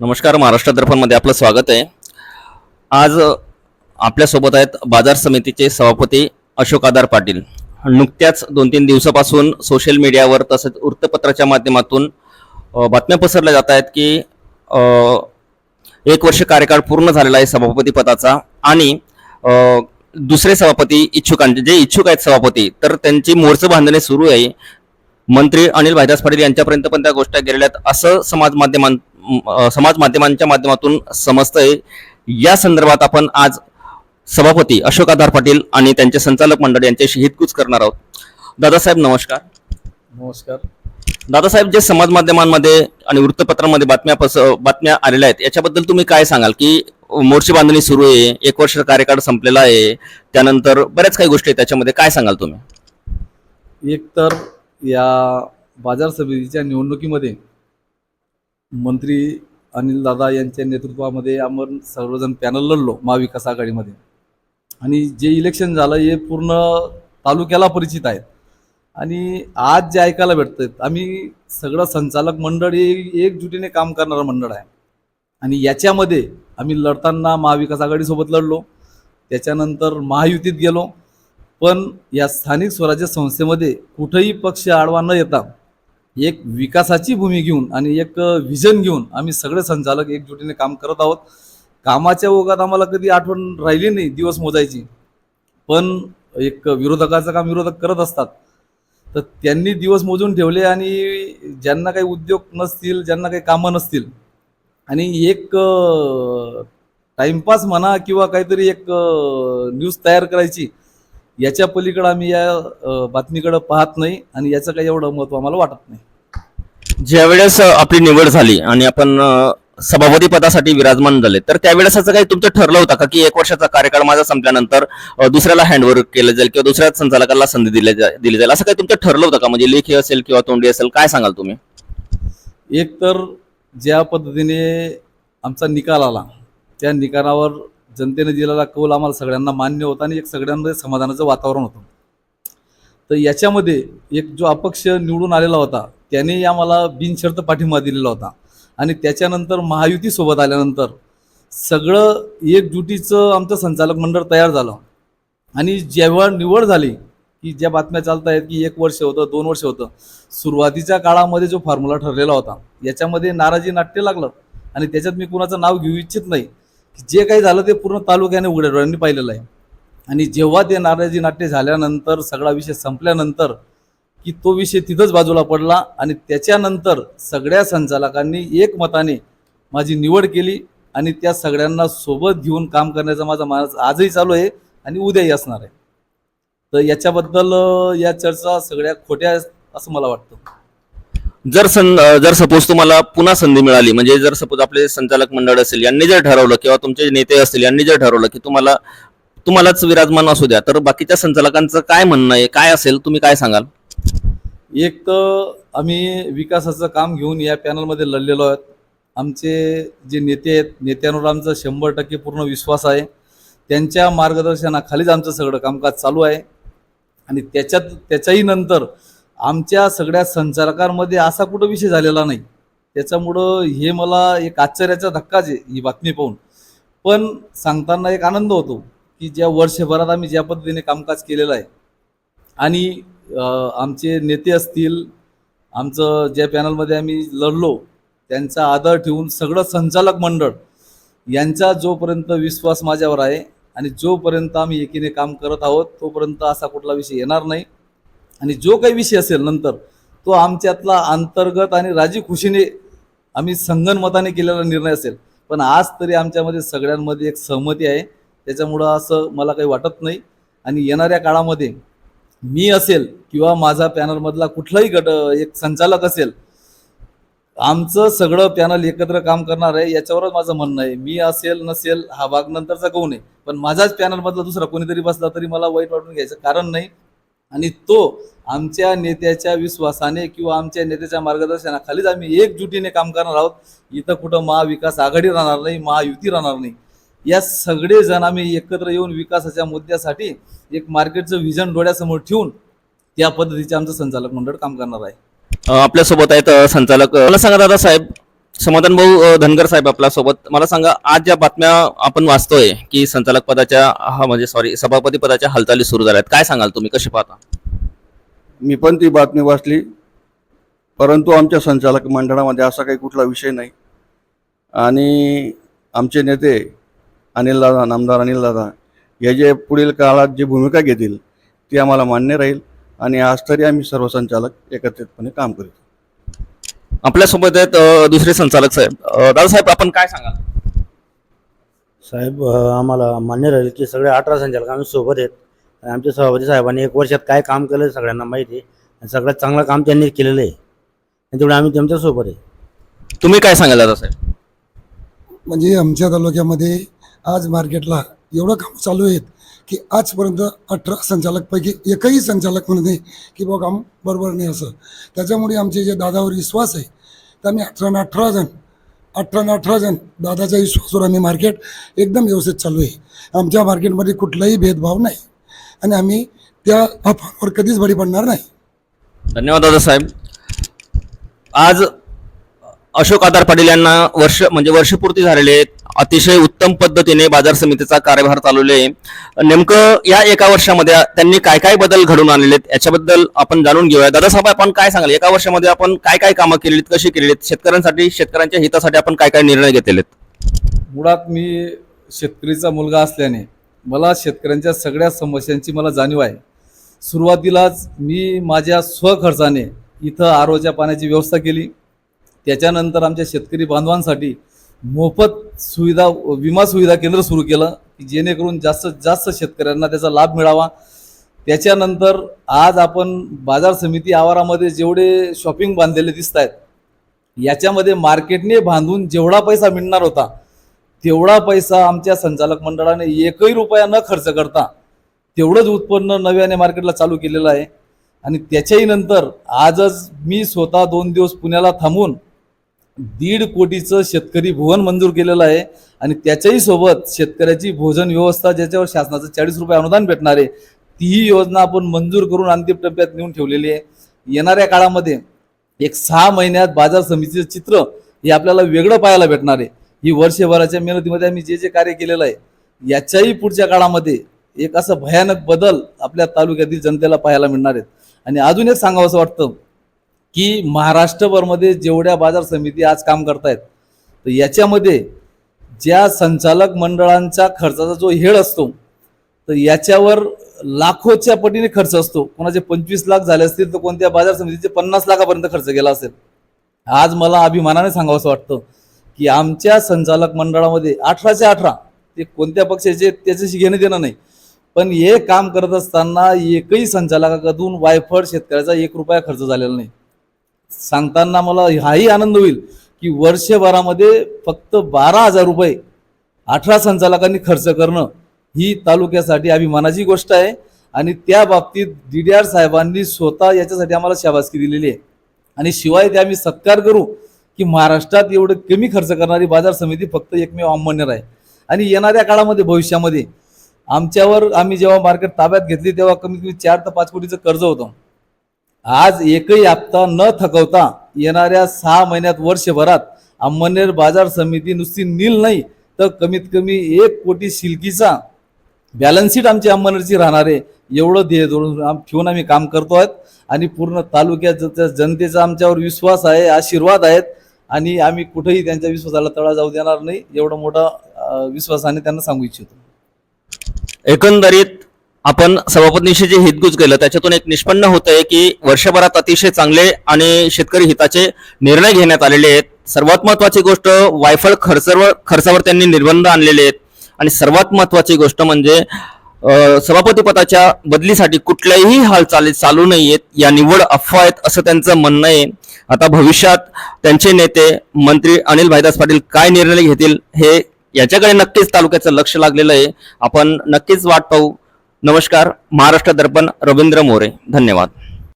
नमस्कार महाराष्ट्र दर्पणमध्ये आपलं स्वागत आहे. आज आपल्यासोबत आहेत बाजार समितीचे सभापती अशोक आदार पाटील. नुकत्याच दोन तीन दिवसापासून सोशल मीडियावर तसेच वृत्तपत्राच्या माध्यमातून बातम्या पसरल्या जात आहेत की एक वर्ष कार्यकाळ पूर्ण झालेला आहे सभापती पदाचा आणि दुसरे सभापती इच्छुकांचे जे इच्छुक आहेत सभापती तर त्यांची मोर्च बांधणे सुरू आहे. मंत्री अनिल भाईदास पाटील यांच्यापर्यंत पण त्या गोष्टी गेलेल्या आहेत. असं समाज माध्यमां समाज माध्यमांच्या माध्यमातून समजतंय. या संदर्भात आपण आज सभापती अशोक आधार पाटील आणि त्यांचे संचालक मंडळ यांच्याशी हितकूच करणार आहोत. दादासाहेब नमस्कार. नमस्कार. दादासाहेब जे समाज माध्यमांमध्ये आणि वृत्तपत्रांमध्ये बातम्या पस बातम्या आलेल्या आहेत याच्याबद्दल तुम्ही काय सांगाल की मोर्चे बांधणी सुरू आहे एक वर्ष कार्यकाळ संपलेला आहे त्यानंतर बऱ्याच काही गोष्टी आहेत त्याच्यामध्ये काय सांगाल तुम्ही? एक तर या बाजार समितीच्या निवडणुकीमध्ये मंत्री अनिल दादा यांच्या नेतृत्वामध्ये आपण सर्वजण पॅनल लढलो महाविकास आघाडीमध्ये. आणि जे इलेक्शन झालं हे पूर्ण तालुक्याला परिचित आहेत. आणि आज जे ऐकायला भेटतं आम्ही सगळं संचालक मंडळ हे एकजुटीने काम करणारं मंडळ आहे. आणि याच्यामध्ये आम्ही लढताना महाविकास आघाडीसोबत लढलो त्याच्यानंतर महायुतीत गेलो. पण या स्थानिक स्वराज्य संस्थेमध्ये कुठंही पक्ष आडवा न येता एक विकासाची भूमी घेऊन आणि एक व्हिजन घेऊन आम्ही सगळे संचालक एकजुटीने काम करत आहोत. कामाच्या ओघात आम्हाला कधी आठवण राहिली नाही दिवस मोजायची. पण एक विरोधकाचं काम विरोधक करत असतात. तर त्यांनी दिवस मोजून ठेवले आणि ज्यांना काही उद्योग नसतील ज्यांना काही कामं नसतील आणि एक टाइमपास म्हणा किंवा काहीतरी एक न्यूज तयार करायची याच्या पलीकडे आम्ही या बातमीकडे पाहत नाही आणि याचं काही एवढं महत्त्व आम्हाला वाटत नाही. ज्यावेळेस आपली निवड झाली आणि आपण सभापती पदासाठी विराजमान झाले तर त्यावेळेस असं काही तुमचं ठरलं होतं का की एक वर्षाचा कार्यकाळ माझा संपल्यानंतर दुसऱ्याला हँडओव्हर केलं जाईल किंवा दुसऱ्या संचालकाला संधी दिली दिली जाईल? असं काही तुमचं ठरलं होतं का? म्हणजे लेखी असेल किंवा तोंडी असेल काय सांगाल तुम्ही? एक तर ज्या पद्धतीने आमचा निकाल आला त्या निकालावर जनतेने दिलेला कौल आम्हाला सगळ्यांना मान्य होता आणि एक सगळ्यांमध्ये समाधानाचं वातावरण होतं. तर याच्यामध्ये एक जो अपक्ष निवडून आलेला होता त्याने आम्हाला बिनशर्त पाठिंबा दिलेला होता. आणि त्याच्यानंतर महायुतीसोबत आल्यानंतर सगळं एकजुटीचं आमचं संचालक मंडळ तयार झालं. आणि जेव्हा निवड झाली की ज्या बातम्या चालत आहेत की एक वर्ष होतं दोन वर्ष होतं सुरुवातीच्या काळामध्ये जो फॉर्म्युला ठरलेला होता याच्यामध्ये नाराजी नाट्य लागलं. आणि त्याच्यात मी कुणाचं नाव घेऊ इच्छित नाही. जे काही झालं ते पूर्ण तालुक्याने उघड्या डोळ्यांनी पाहिलेलं आहे. आणि जेव्हा ते नाराजी नाट्य झाल्यानंतर सगळा विषय संपल्यानंतर की तो विषय तिथंच बाजूला पडला आणि त्याच्यानंतर सगळ्या संचालकांनी एकमताने माझी निवड केली आणि त्या सगळ्यांना सोबत घेऊन काम करण्याचा माझा मानस आजही चालू आहे आणि उद्याही असणार आहे. तर याच्याबद्दल या चर्चा सगळ्या खोट्या असं मला वाटतं. जर सं जर सपोज तुम्हाला पुन्हा संधी मिळाली म्हणजे जर सपोज आपले संचालक मंडळ असेल यांनी जर ठरवलं किंवा तुमचे नेते असतील यांनी जर ठरवलं की तुम्हाला तुम्हालाच विराजमान असू द्या तर बाकीच्या संचालकांचं काय म्हणणं आहे काय असेल तुम्ही काय सांगाल? एक तर आम्ही विकासाचं काम घेऊन या पॅनलमध्ये लढलेलो आहोत. आमचे जे नेते आहेत नेत्यांवर आमचा शंभर टक्के पूर्ण विश्वास आहे. त्यांच्या मार्गदर्शनाखालीच आमचं सगळं कामकाज चालू आहे. आणि त्याच्यात त्याच्याही नंतर आमच्या सगळ्या संचालकांमध्ये असा कुठं विषय झालेला नाही. त्याच्यामुळं हे मला एक आश्चर्याचा धक्काच आहे ही बातमी पाहून. पण सांगताना एक आनंद होतो की ज्या वर्षभरात आम्ही ज्या पद्धतीने कामकाज केलेलं आहे आणि आमचे नेते असतील आमचं ज्या पॅनलमध्ये आम्ही लढलो त्यांचा आदर ठेवून सगळं संचालक मंडळ यांचा जोपर्यंत विश्वास माझ्यावर आहे आणि जोपर्यंत आम्ही एकीने काम करत आहोत तोपर्यंत असा कुठला विषय येणार नाही. आणि जो काही विषय असेल नंतर तो आमच्यातला अंतर्गत आणि राजी खुशीने आम्ही संगनमताने केलेला निर्णय असेल. पण आज तरी आमच्यामध्ये सगळ्यांमध्ये एक सहमती आहे. त्याच्यामुळं असं मला काही वाटत नाही. आणि येणाऱ्या काळामध्ये मी असेल किंवा माझा पॅनलमधला कुठलाही गट एक संचालक असेल आमचं सगळं पॅनल एकत्र काम करणार आहे याच्यावरच माझं म्हणणं आहे. मी असेल नसेल हा भाग नंतरचा कोण आहे? पण माझ्याच पॅनलमधला दुसरा कोणीतरी बसला तरी मला वाईट वाटून घ्यायचं कारण नाही. आणि तो आमच्या नेत्याच्या विश्वासाने किंवा आमच्या नेत्याच्या मार्गदर्शनाखालीच आम्ही एकजुटीने काम करणार आहोत. इथं कुठं महाविकास आघाडी राहणार नाही महायुती राहणार नाही. या सगळेजण आम्ही एकत्र येऊन विकासाच्या मुद्द्यासाठी एक मार्केटचं व्हिजन डोळ्यासमोर ठेवून त्या पद्धतीचे आमचं संचालक मंडळ काम करणार आहे. आपल्यासोबत आहेत संचालक. मला सांगा दादा साहेब समाधान भाऊ धनगर साहेब आपल्यासोबत मला सांगा आज ज्या बातम्या आपण वाचतोय की संचालक पदाच्या हा म्हणजे सॉरी सभापती पदाच्या हालचाली सुरू झाल्यात काय सांगाल तुम्ही? कशी पाहता? मी पण ती बातमी वाचली. परंतु आमच्या संचालक मंडळामध्ये असा काही कुठला विषय नाही. आणि आमचे नेते अनिल दादा नामदार अनिलदादा हे जे पुढील काळात जी भूमिका घेतील ती आम्हाला मान्य राहील. आणि आज तरी आम्ही सर्व संचालक एकत्रितपणे काम करीत आपल्यासोबत आहेत अ, दुसरे संचालक साहेब. अ, दादासाहेब आपण काय सांगाल? साहेब अ, आम्हाला मान्य राहील की सगळे अठरा संचालक आम्ही सोबत आहेत. आणि आमच्या सभापती साहेबांनी एक वर्षात काय काम केलं आहे सगळ्यांना माहिती आहे. आणि सगळ्यात चांगलं काम त्यांनी केलेलं आहे. आणि तेवढे आम्ही त्यांच्यासोबत आहे. तुम्ही काय सांगाल दादासाहेब म्हणजे आमच्या तालुक्यामध्ये आज मार्केटला एवढं काम चालू आहेत की आजपर्यंत अठरा संचालकपैकी एकही संचालक म्हणत नाही की बा काम बरोबर नाही असं. त्याच्यामुळे आमचे जे दादावर विश्वास आहे तर आम्ही अठरा ना अठरा जण अठरा ना अठरा जण दादाच्या विश्वासावर आम्ही मार्केट एकदम व्यवस्थित चालू आहे. आमच्या मार्केटमध्ये कुठलाही भेदभाव नाही आणि आम्ही त्या अफवांवर कधीच बळी पडणार नाही. धन्यवाद दादासाहेब आज अशोक आधार पाटील यांना वर्ष म्हणजे वर्षपूर्ती झालेले आहेत अतिशय उत्तम पद्धतीने बाजार समितीचा कार्यभार चालवले. आहे. नेमकं या एका वर्षामध्ये त्यांनी काय काय बदल घडून आणलेले आहेत याच्याबद्दल आपण जाणून घेऊया. दादासाहेब आपण काय सांगाल? एका वर्षामध्ये आपण काय काय कामं केलेली कशी केलेली आहेत शेतकऱ्यांसाठी शेतकऱ्यांच्या हितासाठी आपण काय काय निर्णय घेतलेले आहेत मुळात मी शेतकरीचा मुलगा असल्याने मला शेतकऱ्यांच्या सगळ्या समस्यांची मला जाणीव आहे. सुरुवातीलाच मी माझ्या स्वखर्चाने इथं आरोच्या पाण्याची व्यवस्था केली. त्याच्यानंतर आमच्या शेतकरी बांधवांसाठी मोफत सुविधा विमा सुविधा केंद्र सुरू केलं की जेणेकरून जास्तीत जास्त शेतकऱ्यांना त्याचा लाभ मिळावा. त्याच्यानंतर आज आपण बाजार समिती आवारामध्ये जेवढे शॉपिंग बांधलेले दिसत आहेत याच्यामध्ये मार्केटने बांधून जेवढा पैसा मिळणार होता तेवढा पैसा आमच्या संचालक मंडळाने एकही रुपया न खर्च करता तेवढंच उत्पन्न नव्याने मार्केटला चालू केलेलं आहे. आणि त्याच्याही नंतर आजच मी स्वतः दोन दिवस पुण्याला थांबून दीड कोटीचं शेतकरी भुवन मंजूर केलेलं आहे आणि त्याच्याही सोबत शेतकऱ्याची भोजन व्यवस्था ज्याच्यावर शासनाचं चाळीस रुपये अनुदान भेटणार आहे तीही योजना आपण मंजूर करून अंतिम टप्प्यात नेऊन ठेवलेली आहे. येणाऱ्या काळामध्ये एक सहा महिन्यात बाजार समितीचं चित्र हे आपल्याला वेगळं पाहायला भेटणार आहे. ही वर्षभराच्या मेहनतीमध्ये आम्ही जे जे कार्य केलेलं आहे याच्याही पुढच्या काळामध्ये एक असं भयानक बदल आपल्या तालुक्यातील जनतेला पाहायला मिळणार आहेत. आणि अजून एक सांगावं असं वाटतं की महाराष्ट्रभरमध्ये जेवढ्या बाजार समिती आज काम करतायत तर याच्यामध्ये ज्या संचालक मंडळांचा खर्चाचा जो हेळ असतो तर याच्यावर लाखोच्या पटीने खर्च असतो. कोणाचे पंचवीस लाख झाले असतील तर कोणत्या बाजार समितीचे पन्नास लाखापर्यंत खर्च केला असेल. आज मला अभिमानाने सांगावं असं वाटतं की आमच्या संचालक मंडळामध्ये अठराचे अठरा ते कोणत्या पक्षाचे त्याच्याशी घेणं देणं नाही. पण हे काम करत असताना एकही संचालकाकडून वायफळ शेतकऱ्याचा एक रुपया खर्च झालेला नाही. सांगताना मला हाही आनंद होईल की वर्षभरामध्ये फक्त बारा हजार रुपये अठरा संचालकांनी खर्च करणं ही तालुक्यासाठी अभिमानाची गोष्ट आहे. आणि त्या बाबतीत डी डी आर साहेबांनी स्वतः याच्यासाठी आम्हाला शाबासकी दिलेली आहे. आणि शिवाय ते आम्ही सत्कार करू की महाराष्ट्रात एवढं कमी खर्च करणारी बाजार समिती फक्त एकमेव अंमनेर आहे. आणि येणाऱ्या काळामध्ये भविष्यामध्ये आमच्यावर आम्ही जेव्हा मार्केट ताब्यात घेतली तेव्हा कमीत कमी चार ते पाच कोटीचं कर्ज होतं. आज एकही हप्ता न थकवता येणाऱ्या सहा महिन्यात वर्षभरात अंमनेर बाजार समिती नुसती नील नाही तर कमीत कमी एक कोटी शिल्कीचा बॅलन्स शीट आमची अंमनेरची राहणार आहे. एवढं ध्येय धरून आम- ठेवून आम्ही काम करतो आहेत. आणि पूर्ण तालुक्यात ज- जनतेचा आमच्यावर विश्वास आहे आशीर्वाद आहेत. आणि आम्ही कुठेही त्यांच्या विश्वासाला तळा जाऊ देणार नाही. एवढं मोठा विश्वासाने त्यांना सांगू इच्छितो. एकंदरीत आपण सभापतींशी जे हितगुज केलं त्याच्यातून एक निष्पन्न होत आहे की वर्षभरात अतिशय चांगले आणि शेतकरी हिताचे निर्णय घेण्यात आलेले आहेत. सर्वात महत्वाची गोष्ट वायफळ खर्चावर खर्चावर त्यांनी निर्बंध आणलेले आहेत. आणि सर्वात महत्वाची गोष्ट म्हणजे सभापतीपदाच्या सभापती पदाच्या बदलीसाठी कुठल्याही हालचाली चालू नाहीयेत. या निवड अफवा आहेत असं त्यांचं म्हणणं आहे. आता भविष्यात त्यांचे नेते मंत्री अनिल भाईदास पाटील काय निर्णय घेतील हे याच्याकडे नक्कीच तालुक्याचं लक्ष लागलेलं आहे. आपण नक्कीच वाट पाहू. नमस्कार महाराष्ट्र दर्पण रवींद्र मोरे धन्यवाद.